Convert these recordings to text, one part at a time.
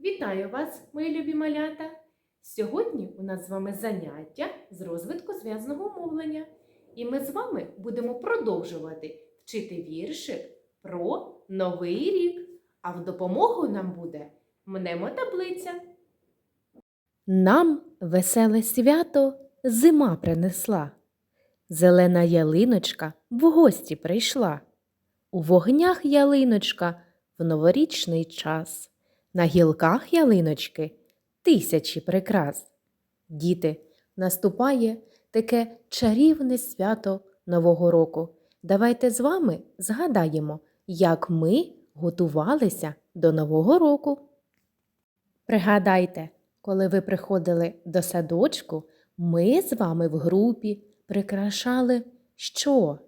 Вітаю вас, мої любі малята! Сьогодні у нас з вами заняття з розвитку зв'язного мовлення. І ми з вами будемо продовжувати вчити віршик про новий рік. А в допомогу нам буде мнемотаблиця. Нам веселе свято зима принесла. Зелена ялиночка в гості прийшла. У вогнях ялиночка в новорічний час. На гілках ялиночки тисячі прикрас. Діти, наступає таке чарівне свято Нового року. Давайте з вами згадаємо, як ми готувалися до Нового року. Пригадайте, коли ви приходили до садочку, ми з вами в групі прикрашали що?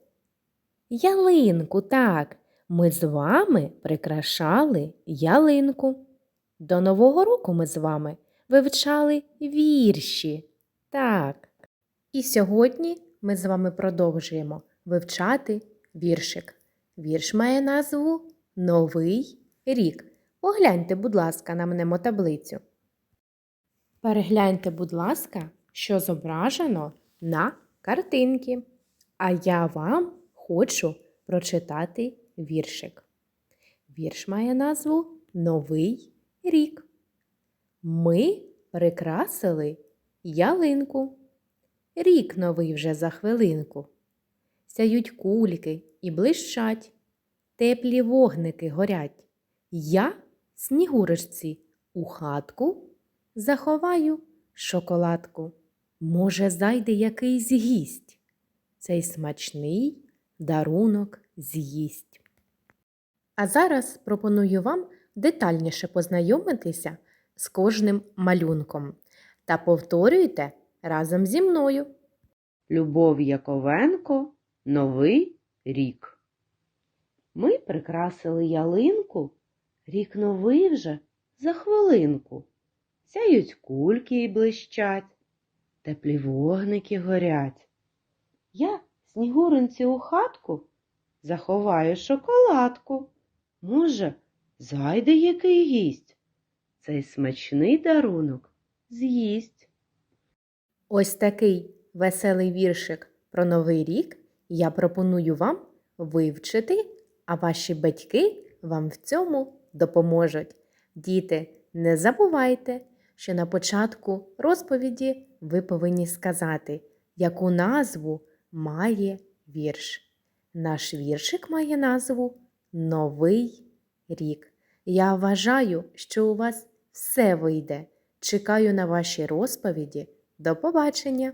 Ялинку, так. Ми з вами прикрашали ялинку. До Нового року ми з вами вивчали вірші. Так. І сьогодні ми з вами продовжуємо вивчати віршик. Вірш має назву Новий рік. Погляньте, будь ласка, на мнемотаблицю. Перегляньте, будь ласка, що зображено на картинці. А я вам хочу прочитати віршик. Вірш має назву Новий рік. Ми прикрасили ялинку. Рік новий вже за хвилинку. Сяють кульки і блищать, теплі вогники горять. Я, снігурочці, у хатку заховаю шоколадку. Може, зайде якийсь гість. Цей смачний дарунок з'їсть. А зараз пропоную вам детальніше познайомитися з кожним малюнком та повторюйте разом зі мною. Любов Яковенко Новий рік. Ми прикрасили ялинку, рік новий вже за хвилинку. Сяють кульки й блищать, теплі вогники горять. Я снігуринці у хатку заховаю шоколадку. Може, зайде який гість. Цей смачний дарунок з'їсть. Ось такий веселий віршик про Новий рік я пропоную вам вивчити, а ваші батьки вам в цьому допоможуть. Діти, не забувайте, що на початку розповіді ви повинні сказати, яку назву має вірш. Наш віршик має назву Новий рік. Я вважаю, що у вас все вийде. Чекаю на ваші розповіді. До побачення!